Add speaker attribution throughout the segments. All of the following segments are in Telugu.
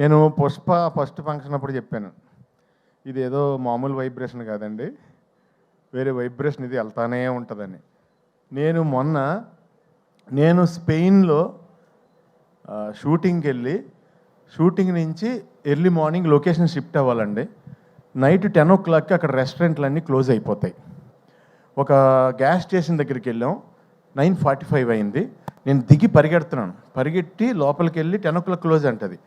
Speaker 1: నేను పుష్ప ఫస్ట్ ఫంక్షన్ అప్పుడు చెప్పాను. ఇది ఏదో మామూలు వైబ్రేషన్ కాదండి. వేరే వైబ్రేషన్ ఇది వెళ్తానే ఉంటుందని. నేను మొన్న నేను స్పెయిన్లో షూటింగ్కి వెళ్ళి షూటింగ్ నుంచి ఎర్లీ మార్నింగ్ లొకేషన్ షిఫ్ట్ అవ్వాలండి. నైట్ టెన్ ఓ క్లాక్కి అక్కడ రెస్టారెంట్లు అన్నీ క్లోజ్ అయిపోతాయి. ఒక గ్యాస్ స్టేషన్ దగ్గరికి వెళ్ళాం. నైన్ ఫార్టీ ఫైవ్ అయింది. నేను దిగి పరిగెడుతున్నాను. పరిగెట్టి లోపలికి వెళ్ళి టెన్ ఓ క్లాక్ క్లోజ్ అంటది.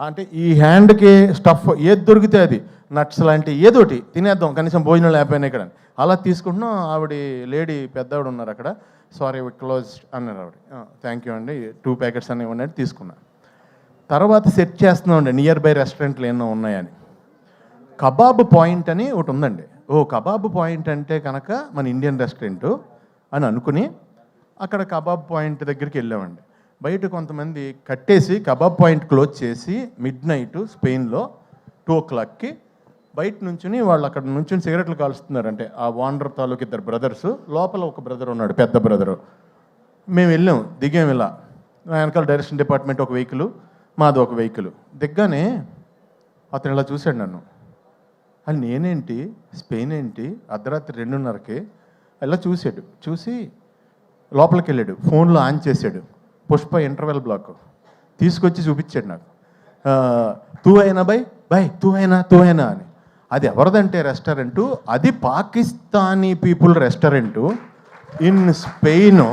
Speaker 1: అంటే ఈ హ్యాండ్కి స్టఫ్ ఏది దొరికితే అది. నట్స్ లాంటి ఏదోటి. తినేద్దాం. కనీసం భోజనం లేకపోయినా ఇక్కడ. అలా తీసుకుంటున్నాం. ఆవిడ లేడీ పెద్దవాడు ఉన్నారు అక్కడ. సారీ క్లోజ్ అన్నారు ఆవిడ. థ్యాంక్ యూ అండి. టూ ప్యాకెట్స్ అనేవి ఉన్నాయి తీసుకున్నా. తర్వాత సెట్ చేస్తున్నాం అండి. నియర్ బై రెస్టారెంట్లు ఎన్నో ఉన్నాయని. కబాబ్ పాయింట్ అని ఒకటి ఉందండి. ఓ కబాబ్ పాయింట్ అంటే కనుక మన ఇండియన్ రెస్టారెంట్ అని అనుకుని అక్కడ కబాబ్ పాయింట్ దగ్గరికి వెళ్ళామండి. బయట కొంతమంది కట్టేసి కబాబ్ పాయింట్ క్లోజ్ చేసి మిడ్ నైట్ స్పెయిన్లో టూ ఓ క్లాక్కి బయట నుంచుని వాళ్ళు అక్కడ నుంచుని సిగరెట్లు కాలుస్తున్నారంటే ఆ వాండర్ తాలూకు ఇద్దరు బ్రదర్స్ లోపల ఒక బ్రదర్ ఉన్నాడు పెద్ద బ్రదరు. మేము వెళ్ళాం దిగాం ఇలా. నా వెనకాల డైరెక్షన్ డిపార్ట్మెంట్ ఒక వెహికల్ మాది ఒక వెహికల్. దిగ్గానే అతను ఇలా చూశాడు నన్ను. అది నేనేంటి స్పెయిన్ ఏంటి అర్ధరాత్రి రెండున్నరకి ఇలా చూశాడు. చూసి లోపలికి వెళ్ళాడు ఫోన్లో ఆన్ చేశాడు. పుష్ప ఇంటర్వెల్ బ్లాక్ తీసుకొచ్చి చూపించాడు నాకు. తూ అయినా బై బై తూ అయినా తూ అయినా అని. అది ఎవరిదంటే రెస్టారెంటు అది Pakistani people restaurant in Spain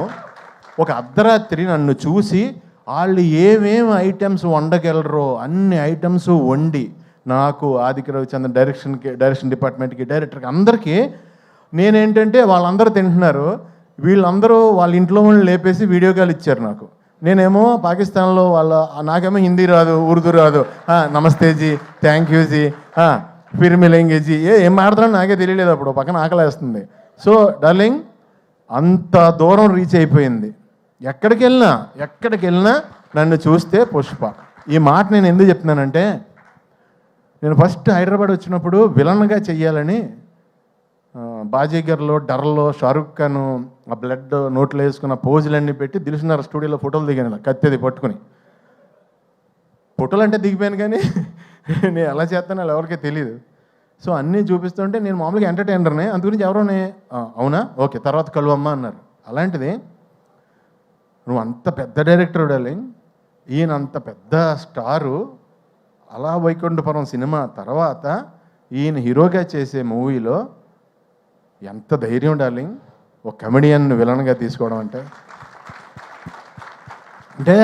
Speaker 1: ఒక అర్ధరాత్రి నన్ను చూసి వాళ్ళు ఏమేమి ఐటమ్స్ వండగలరో అన్ని ఐటమ్స్ వండి నాకు ఆదిక రవిచంద్ర డైరెక్షన్కి డైరెక్షన్ డిపార్ట్మెంట్కి డైరెక్టర్కి అందరికీ నేనేంటంటే వాళ్ళందరూ తింటున్నారు. వీళ్ళందరూ వాళ్ళ ఇంట్లో వాళ్ళని లేపేసి వీడియో కాల్ ఇచ్చారు నాకు. నేనేమో పాకిస్తాన్లో వాళ్ళ నాకేమో హిందీ రాదు ఉర్దూ రాదు. నమస్తే జీ థ్యాంక్ యూ జీ ఆ, ఫిర్ ఏ ఏం మాట్లాడుతున్నా నాకే తెలియలేదు అప్పుడు పక్కన ఆకలేస్తుంది. సో డార్లింగ్ అంత దూరం రీచ్ అయిపోయింది. ఎక్కడికి వెళ్ళినా ఎక్కడికి వెళ్ళినా నన్ను చూస్తే పుష్ప. ఈ మాట నేను ఎందుకు చెప్తున్నానంటే నేను ఫస్ట్ హైదరాబాద్ వచ్చినప్పుడు విలన్గా చెయ్యాలని బాజీగర్లో డర్లో షారుఖ్ ఖాన్ ఆ బ్లడ్ నోట్లో వేసుకున్న పోజులన్నీ పెట్టి దిల్సున్నారు స్టూడియోలో ఫోటోలు దిగాను కత్తిది పట్టుకుని. ఫోటోలు అంటే దిగిపోయాను కానీ నేను ఎలా చేస్తాను అలా ఎవరికీ తెలియదు సో అన్నీ చూపిస్తుంటే నేను మామూలుగా ఎంటర్టైనర్నే అందు గురించి ఎవరోనే అవునా? ఓకే తర్వాత కలువమ్మా అన్నారు. అలాంటిది నువ్వు అంత పెద్ద డైరెక్టర్ డార్లింగ్ ఈయన అంత పెద్ద స్టారు అలా వైకుంఠపురం సినిమా తర్వాత ఈయన హీరోగా చేసే మూవీలో ఎంత ధైర్యం డార్లింగ్ ఒక కమెడియన్ విలన్గా తీసుకోవడం అంటే? అంటే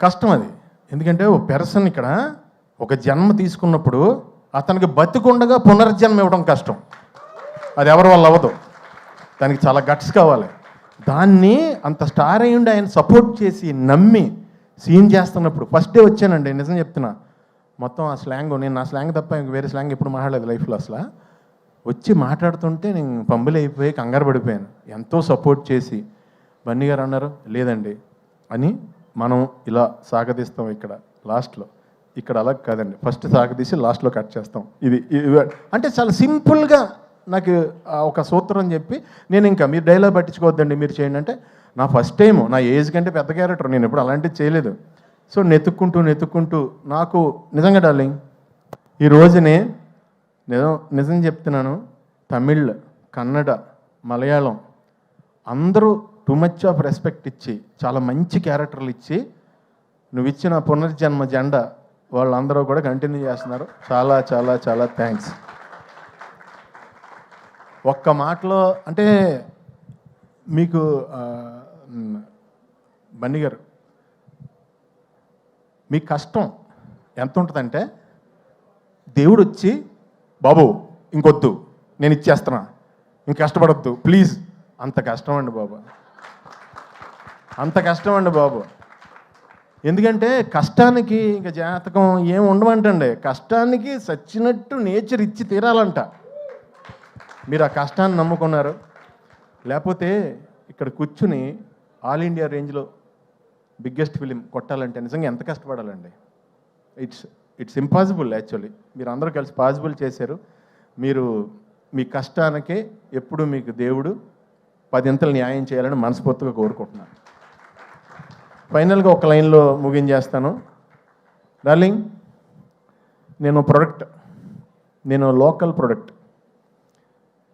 Speaker 1: కష్టం అది. ఎందుకంటే ఓ పెర్సన్ ఇక్కడ ఒక జన్మ తీసుకున్నప్పుడు అతనికి బతికుండగా పునర్జన్మ ఇవ్వడం కష్టం. అది ఎవరి వల్ల అవ్వదు. దానికి చాలా గట్స్ కావాలి. దాన్ని అంత స్టార్ అయ్యుండి ఆయన సపోర్ట్ చేసి నమ్మి సీన్ చేస్తున్నప్పుడు ఫస్ట్ డే వచ్చానండి నిజం చెప్తున్నా. మొత్తం ఆ స్లాంగ్ నేను నా స్లాంగ్ తప్ప ఇంక వేరే స్లాంగ్ ఎప్పుడు మాట్లాడలేదు లైఫ్లో అసలు. వచ్చి మాట్లాడుతుంటే నేను పంబులు కంగారు పడిపోయాను. ఎంతో సపోర్ట్ చేసి బన్నీ గారు అన్నారు లేదండి అని మనం ఇలా సాగదీస్తాం ఇక్కడ లాస్ట్లో. ఇక్కడ అలా కాదండి. ఫస్ట్ సాగదీసి లాస్ట్లో కట్ చేస్తాం. ఇది అంటే చాలా సింపుల్గా నాకు ఒక సూత్రం చెప్పి నేను ఇంకా మీరు డైలాగ్ పట్టించుకోవద్దండి మీరు చేయండి అంటే నా ఫస్ట్ టైం నా ఏజ్ కంటే పెద్ద క్యారెక్టర్ నేను ఎప్పుడు అలాంటివి చేయలేదు. సో నెతుక్కుంటూ నెతుక్కుంటూ నాకు నిజంగా డార్లింగ్ ఈ రోజునే నిజం నిజం చెప్తున్నాను. తమిళ్ కన్నడ మలయాళం అందరూ టూ మచ్ ఆఫ్ రెస్పెక్ట్ ఇచ్చి చాలా మంచి క్యారెక్టర్లు ఇచ్చి నువ్వు ఇచ్చిన పునర్జన్మ జెండా వాళ్ళందరూ కూడా కంటిన్యూ చేస్తున్నారు. చాలా చాలా చాలా థ్యాంక్స్ ఒక్క మాటలో అంటే మీకు ఆ, బన్నీ గారు మీ కష్టం ఎంత ఉంటుందంటే దేవుడు వచ్చి బాబు ఇంకొద్దు. నేను ఇచ్చేస్తున్నా. ఇంక కష్టపడొద్దు. ప్లీజ్. అంత కష్టం అండి బాబు. అంత కష్టం అండి బాబు. ఎందుకంటే కష్టానికి ఇంకా జాతకం ఏం ఉండమంటండి కష్టానికి సచ్చినట్టు నేచర్ ఇచ్చి తీరాలంట. మీరు ఆ కష్టాన్ని నమ్ముకున్నారు. లేకపోతే ఇక్కడ కూర్చుని ఆల్ ఇండియా రేంజ్లో బిగ్గెస్ట్ ఫిలిం కొట్టాలంటే నిజంగా ఎంత కష్టపడాలండి? ఇట్స్ ఇట్స్ ఇంపాసిబుల్ యాక్చువల్లీ మీరు అందరూ కలిసి పాసిబుల్ చేశారు. మీరు మీ కష్టానికే ఎప్పుడు మీకు దేవుడు పదింతలు న్యాయం చేయాలని మనస్ఫూర్తిగా కోరుకుంటున్నాను. ఫైనల్గా ఒక లైన్లో ముగించేస్తాను. డార్లింగ్ నేను ప్రొడక్ట్ నేను లోకల్ ప్రొడక్ట్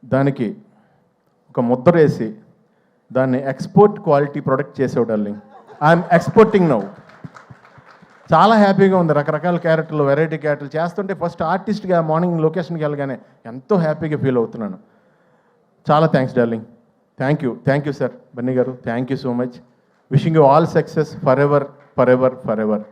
Speaker 1: దానికి ఒక ముద్ర వేసి దాన్ని ఎక్స్పోర్ట్ క్వాలిటీ ప్రొడక్ట్ చేసేవు డార్లింగ్ ఐఎమ్ ఎక్స్పోర్టింగ్ నౌ చాలా హ్యాపీగా ఉంది. రకరకాల క్యారెక్టర్లు వెరైటీ క్యారెక్టర్లు చేస్తుంటే ఫస్ట్ ఆర్టిస్ట్గా మార్నింగ్ లొకేషన్కి వెళ్ళగానే ఎంతో హ్యాపీగా ఫీల్ అవుతున్నాను. చాలా thanks darling. Thank you. Thank you sir. Bunny గారు thank you so much. Wishing you all success forever forever forever